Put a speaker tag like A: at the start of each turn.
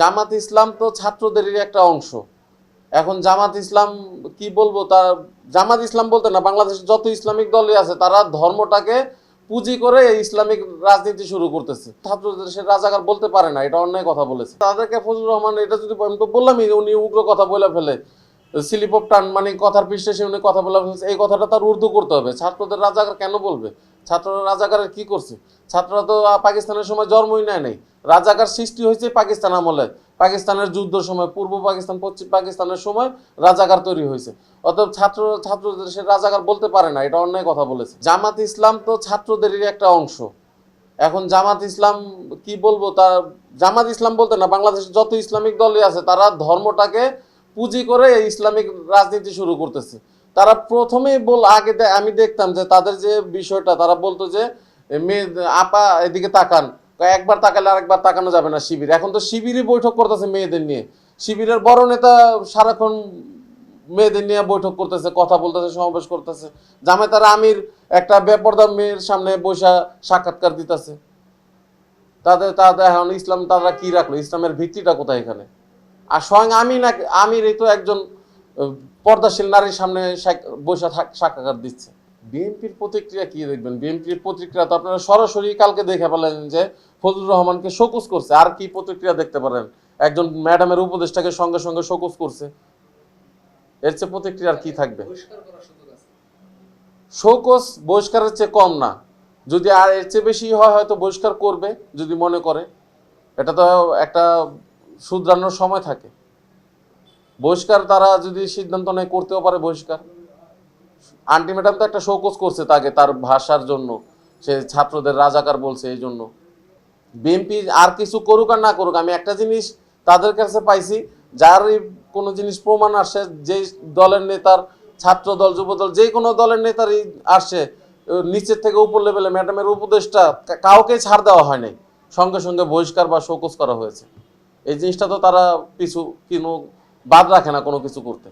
A: জামাত ইসলাম তো ছাত্রদেরই একটা অংশ। এখন জামাত ইসলাম, কি বলব তা জামাত ইসলাম বলতে না বাংলাদেশের যত ইসলামিক দলই আছে, তারা ধর্মটাকে পুঁজি করে ইসলামিক রাজনীতি শুরু করতেছে। ছাত্রদের সে রাজাকার বলতে পারে না, এটা অন্যায় কথা বলেছে। তাদেরকে ফজলুর রহমান, এটা যদি আমি তো বললামই, উনি উগ্র কথা বলে ফেলে, স্লিপ অফ টান মানে কথার পৃষ্ঠে সে উনি কথা বলে ফেলছে, এই কথাটা তার উর্দু করতে হবে। ছাত্রদের রাজাকার কেন বলবে? ছাত্ররা রাজাকারের কি করছে? ছাত্ররা তো পাকিস্তানের সময় জন্মই নেয় নাই। রাজাকার সৃষ্টি হয়েছে পাকিস্তান আমলে। পাকিস্তানের যুদ্ধ সময়, পূর্ব পাকিস্তান, পশ্চিম পাকিস্তানের সময় রাজাকার তৈরি হয়েছে। অতএব ছাত্র, ছাত্রদের, সে রাজাকার বলতে পারে না, এটা অন্যায় কথা বলেছে। জামাত ইসলাম তো ছাত্রদেরই একটা অংশ। এখন জামাত ইসলাম কি বলব তা জামাত ইসলাম বলতে না, বাংলাদেশের যত ইসলামিক দলই আছে, তারা ধর্মটাকে পুঁজি করে ইসলামিক রাজনীতি শুরু করতেছে। তারা প্রথমেই বল, আগে আমি দেখতাম যে তাদের যে বিষয়টা, তারা বলতো যে মেয়ে, আপা, এদিকে তাকান। একবার তাকালে আরেকবার তাকানো যাবে না শিবির। এখন তো শিবিরই বৈঠক করতেছে মেয়েদের নিয়ে। শিবিরের বড় নেতা সারাক্ষণ মেয়েদের নিয়ে বৈঠক করতেছে, কথা বলতেছে, সমাবেশ করতেছে। জামাতার আমির একটা বেপর্দা মেয়ের সামনে বসে সাক্ষাৎকার দিতেছে। তাদের তাদের এখন ইসলাম, তারা কি রাখল? ইসলামের ভিত্তিটা কোথায় এখানে? আর স্বয়ং আমি না আমির এই তো একজন পর্দাশীল নারীর সামনে বসে সাক্ষাৎকার দিচ্ছে। বিএনপির প্রতিক্রিয়া কি দেখবেন? বিএনপির প্রতিক্রিয়া তো আপনারা সরাসরি কালকে দেখে পেলেন যে ফজলুর রহমানকে শোকস করছে। আর কি প্রতিক্রিয়া দেখতে পারেন? একজন ম্যাডামের উপদেষ্টাকে সঙ্গে সঙ্গে শোকস করছে। এর চেয়ে প্রতিক্রিয়া আর কি থাকবে? শোকস বহিষ্কারের চেয়ে কম না। যদি আর এর চেয়ে বেশি হয় হয়তো বহিষ্কার করবে যদি মনে করে। এটা তো একটা শুধরানোর সময় থাকে। বহিষ্কার তারা যদি সিদ্ধান্ত নেয়, করতেও পারে বহিষ্কার। আন্টি ম্যাডাম তো একটা শোকস করছে তাকে, তার ভাষার জন্য। সে ছাত্রদের রাজাকার বলছে এই জন্য। বিএনপি আর কিছু করুক আর না করুক, আমি একটা জিনিস তাদের কাছে পাইছি যার কোনো জিনিস প্রমাণ আসে, যে দলের নেতার ছাত্র দল, যুব দল, যে কোনো দলের নেতারই আসে নিচের থেকে উপর লেভেলে ম্যাডামের উপদেশটা কাউকে ছাড় দেওয়া হয় নাই সঙ্গে সঙ্গে বহিষ্কার বা শোকস করা হয়েছে। এই জিনিসটা তো তারা পিছু কিনো বাদ রাখে না কোনো কিছু করতে।